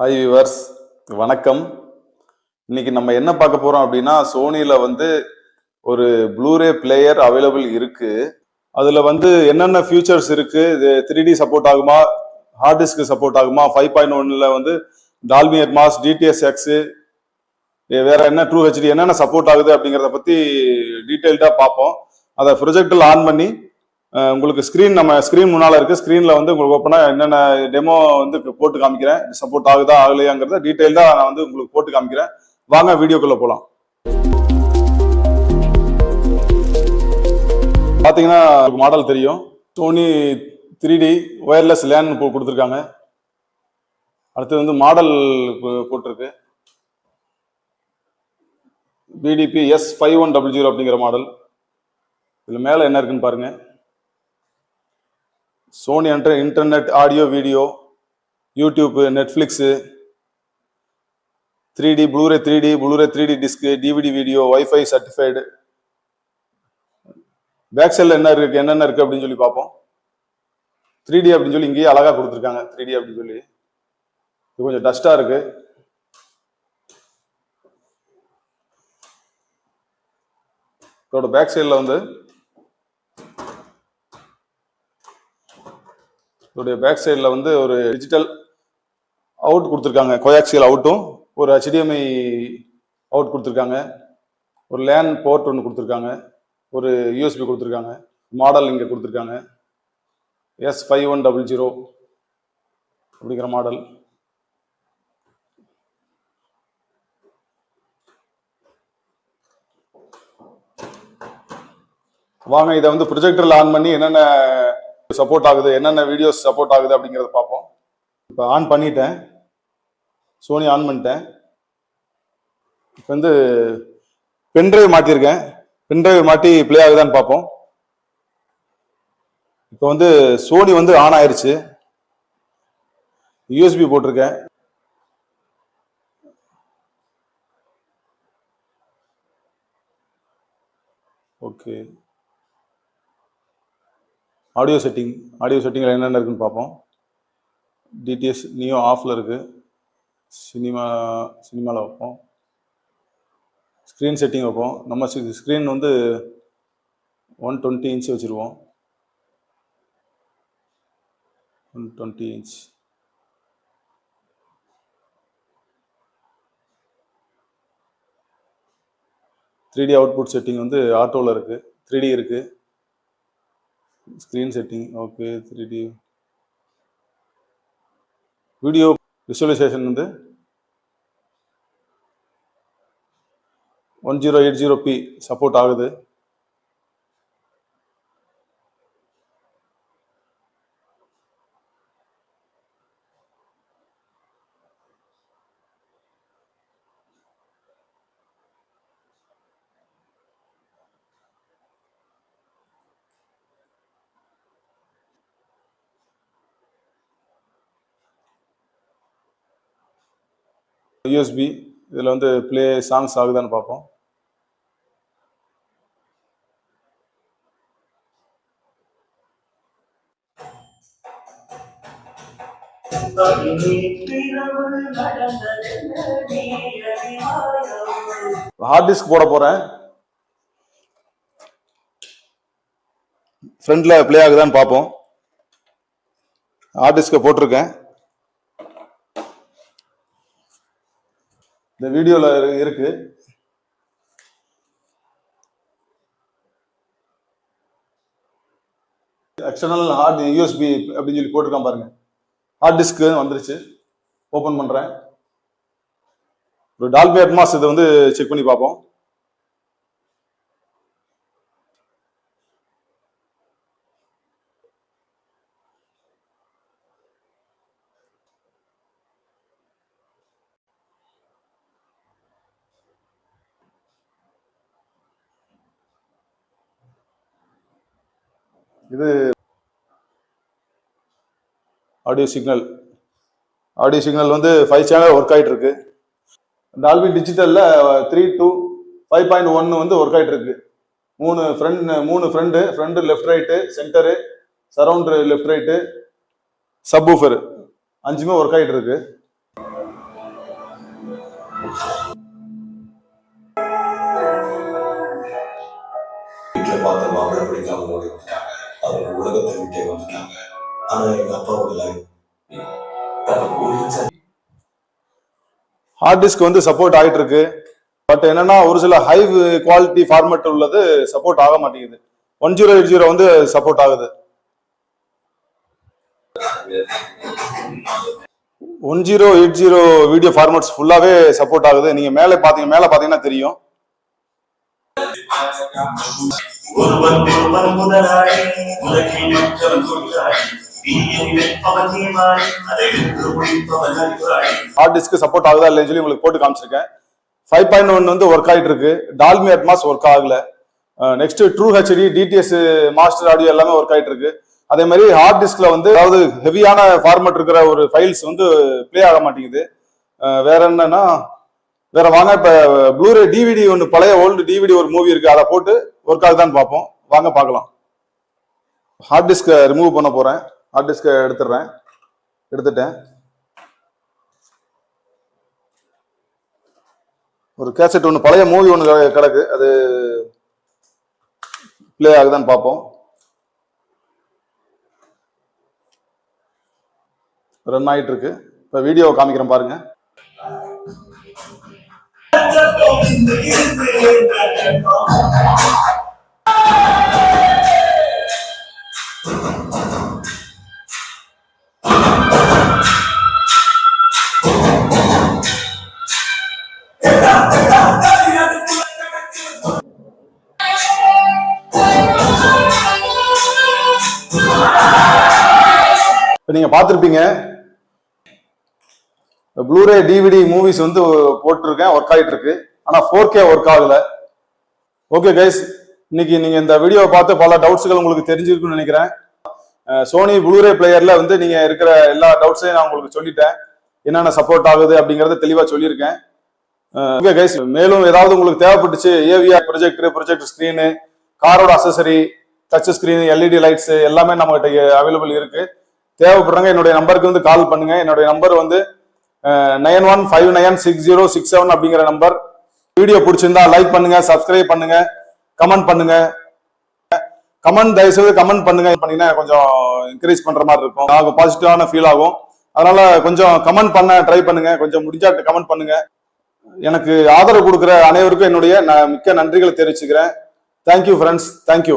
Hi viewers வணக்கம். இன்னைக்கு நம்ம என்ன பார்க்க போறோம் அப்படின்னா சோனியில் வந்து ஒரு ப்ளூரே பிளேயர் அவைலபிள் இருக்கு. அதுல வந்து என்னென்ன ஃபியூச்சர்ஸ் இருக்கு இது த்ரீ டி சப்போர்ட் ஆகுமா ஹார்ட் டிஸ்க்கு சப்போர்ட் ஆகுமா ஃபைவ் பாயிண்ட் ஒன்ல வந்து டால்மியர் மாஸ் டிடிஎஸ் எக்ஸு வேற என்ன ட்ரூ ஹெச்டி என்னென்ன சப்போர்ட் ஆகுது அப்படிங்கிறத பத்தி டீட்டெயில்டா பார்ப்போம். அதை ப்ரொஜெக்டில் ஆன் பண்ணி உங்களுக்கு ஸ்க்ரீன் நம்ம ஸ்க்ரீன் முன்னால் இருக்குது ஸ்க்ரீனில் வந்து உங்களுக்கு ஓப்பனாக என்னென்ன டெமோ வந்து போட்டு காமிக்கிறேன். சப்போர்ட் ஆகுதா ஆகலையாங்கிறத டீட்டெயில்டா நான் வந்து உங்களுக்கு போட்டு காமிக்கிறேன். வாங்க வீடியோக்குள்ளே போகலாம் பார்த்தீங்கன்னா மாடல் தெரியும். Sony three D wireless LAN கொடுத்துருக்காங்க. அடுத்து வந்து மாடல் போட்டிருக்கு. BDP S five one double zero அப்படிங்கிற மாடல் இதில் மேலே என்ன இருக்குன்னு பாருங்கள் சோனி அன்ற internet audio video YouTube Netflix three D Blu-ray three D Blu-ray three D disk DVD video wifi certified back சைடில் என்ன இருக்குது என்னென்ன இருக்குது அப்படின்னு சொல்லி பார்ப்போம். த்ரீ டி அப்படின்னு சொல்லி இங்கேயே அழகாக கொடுத்துருக்காங்க த்ரீ டி அப்படின்னு சொல்லி. இது கொஞ்சம் டஸ்ட்டாக இருக்குது இதோட பேக் சைடில் வந்து இதோடைய பேக் சைடில் வந்து ஒரு டிஜிட்டல் அவுட் கொடுத்துருக்காங்க. கோயாக்சியல் அவுட்டும் ஒரு ஹெச்டிஎம்ஐ அவுட் கொடுத்துருக்காங்க. ஒரு லேன் போர்ட் ஒன்று கொடுத்துருக்காங்க. ஒரு யூஎஸ்பி கொடுத்துருக்காங்க. மாடல் இங்கே கொடுத்துருக்காங்க. S five one double zero அப்படிங்கிற மாடல் வாங்க இதை வந்து ப்ரொஜெக்டரில் ஆன் பண்ணி என்னென்ன சப்போர்ட் ஆகுது. என்னென்ன வீடியோஸ் சப்போர்ட் ஆகுது அப்படிங்கிறத பார்ப்போம். இப்போ ஆன் பண்ணிட்டேன். சோனி ஆன் பண்ணிட்டேன். இப்போ வந்து பென்ட்ரைவ் மாட்டியிருக்கேன் பென்ட்ரைவ் மாட்டி ப்ளே ஆகுதான்னு பார்ப்போம். இப்போ வந்து சோனி வந்து ஆன் ஆயிடுச்சு யூஎஸ்பி போட்டிருக்கேன். ஓகே ஆடியோ செட்டிங் ஆடியோ செட்டிங்கில் என்னென்ன இருக்குன்னு பார்ப்போம். டிடிஎஸ் நியோ ஆஃபில் இருக்குது சினிமா சினிமாவில் வைப்போம். ஸ்க்ரீன் செட்டிங் வைப்போம். நம்ம ஸ்க்ரீன் வந்து ஒன் டுவெண்ட்டி இன்ச் வச்சுருவோம். One twenty inch three D output setting வந்து ஆட்டோவில் இருக்குது த்ரீ டி இருக்குது screen setting okay three D video visualisation வந்து one zero eight zero P support ஆகுது. யூஎஸ்பி இதில் வந்து ப்ளே சாங்ஸ் ஆகுதான்னு பார்ப்போம். ஹார்ட் டிஸ்க் போட போறேன். ஃப்ரண்ட்ல ப்ளே ஆகுதான்னு பார்ப்போம். ஹார்ட் டிஸ்கை போட்டிருக்கேன். இந்த வீடியோல இருக்கு. எக்ஸ்டர்னல் ஹார்ட் யூஎஸ்பி அப்படின்னு சொல்லி போட்டிருக்கான் பாருங்க. ஹார்ட் டிஸ்க் வந்துருச்சு. ஓபன் பண்றேன். ஒரு டால்பி அட்மாஸ் இதை வந்து செக் பண்ணி பார்ப்போம். இது ஆடியோ சிக்னல் ஆடியோ சிக்னல் வந்து ஃபைவ் சேனல் ஒர்க் ஆகிட்டு இருக்கு டால்பி டிஜிட்டலில் த்ரீ டூ ஃபைவ் பாயிண்ட் ஒன்று வந்து ஒர்க் ஆகிட்டு இருக்கு மூணு ஃப்ரண்ட் மூணு front front left right centre surround left right subwoofer அஞ்சுமே work ஆகிட்டு இருக்கு வீட்டில் பார்த்த மாப்பிள்ளை பிடிக்காம ஓடி அவர்கள் உலகத்தை விட்டே வந்துட்டாங்க. ஆனா எங்க அப்பாவோட லைஃப் ஹார்ட் டிஸ்க் வந்து சப்போர்ட் ஆகிட்டு இருக்கு பட் என்னன்னா ஒரு சில ஹை குவாலிட்டி ஃபார்மேட் உள்ளது சப்போர்ட் ஆக மாட்டேங்குது. ஒன் ஜீரோ எயிட் ஜீரோ வந்து சப்போர்ட் ஆகுது. One zero eight zero video formats ஃபுல்லாவே சப்போர்ட் ஆகுது. நீங்க மேலே பாத்தீங்க மேலே பாத்தீங்கன்னா தெரியும். ஒருவன் ஒருவன் முதலாளி உலகில் மக்கள் தொழிலாளி ஹார்ட் டிஸ்க்கு சப்போர்ட் ஆகுதா இல்லைன்னு சொல்லி உங்களுக்கு போட்டு காமிச்சிருக்கேன். ஃபைவ் பாயிண்ட் ஒன் வந்து ஒர்க் ஆகிட்டு இருக்கு. டால்மி அட்மாஸ் ஒர்க் ஆகல. Next true HD DTS master audio எல்லாமே ஒர்க் ஆகிட்டு இருக்கு. அதே மாதிரி ஹார்ட் டிஸ்க்ல வந்து அதாவது ஹெவியான ஃபார்மேட் இருக்கிற ஒரு ஃபைல்ஸ் வந்து ப்ளே ஆக மாட்டேங்குது. Uh, வேற என்னன்னா வேற வாங்க இப்ப ப்ளூரே டிவிடி ஒன்று பழைய ஓல்டு டிவிடி ஒரு மூவி இருக்கு அதை போட்டு ஒர்க் ஆகுதான்னு பார்ப்போம். வாங்க பார்க்கலாம். ஹார்ட் டிஸ்கை ரிமூவ் பண்ண போகிறேன் ஹார்ட் டிஸ்கை எடுத்துடுறேன். எடுத்துட்டேன். ஒரு கேசட் ஒன்று பழைய மூவி ஒன்று கிடக்கு. அது ப்ளே ஆகுதான்னு பார்ப்போம். ரன் ஆகிட்டு இருக்கு இப்போ வீடியோவை காமிக்கிறேன் பாருங்கள் இப்போ நீங்க பார்த்துருப்பீங்க. ப்ளூரே டிவிடி மூவிஸ் வந்து போட்டிருக்கேன் ஒர்க் ஆகிட்டு இருக்கு ஆனால் ஃபோர் கே ஒர்க் ஆகலை. ஓகே கைஸ் இன்னைக்கு நீங்கள் இந்த வீடியோவை பார்த்து பல டவுட்ஸ்கள் உங்களுக்கு தெரிஞ்சிருக்குன்னு நினைக்கிறேன். சோனி ப்ளூரே பிளேயரில் வந்து நீங்கள் இருக்கிற எல்லா டவுட்ஸையும் நான் உங்களுக்கு சொல்லிட்டேன். என்னென்ன சப்போர்ட் ஆகுது அப்படிங்கிறத தெளிவாக சொல்லியிருக்கேன். ஓகே கைஸ் மேலும் ஏதாவது உங்களுக்கு தேவைப்பட்டுச்சு ஏவிஆர் ப்ரொஜெக்டர் ப்ரொஜெக்ட் ஸ்க்ரீனு காரோட accessory touch screen LED lights எல்லாமே நம்மகிட்ட அவைலபிள் இருக்கு. தேவைப்படுறாங்க என்னுடைய நம்பருக்கு வந்து கால் பண்ணுங்க. என்னுடைய நம்பர் வந்து nine one five nine six zero six seven அப்படிங்கிற நம்பர் வீடியோ பிடிச்சிருந்தா லைக் பண்ணுங்க சப்ஸ்கிரைப் பண்ணுங்க கமெண்ட் பண்ணுங்க. கமெண்ட் தயவுசெய்து கமெண்ட் பண்ணுங்க. பண்ணீங்கன்னா கொஞ்சம் என்கரேஜ் பண்ற மாதிரி இருக்கும். நமக்கு பாசிட்டிவான ஃபீல் ஆகும். அதனால கொஞ்சம் கமெண்ட் பண்ண ட்ரை பண்ணுங்க. கொஞ்சம் முடிஞ்சா கமெண்ட் பண்ணுங்க. எனக்கு ஆதரவு கொடுக்குற அனைவருக்கும் என்னுடைய நான் மிக்க நன்றிகளை தெரிவிச்சுக்கிறேன். Thank you friends thank you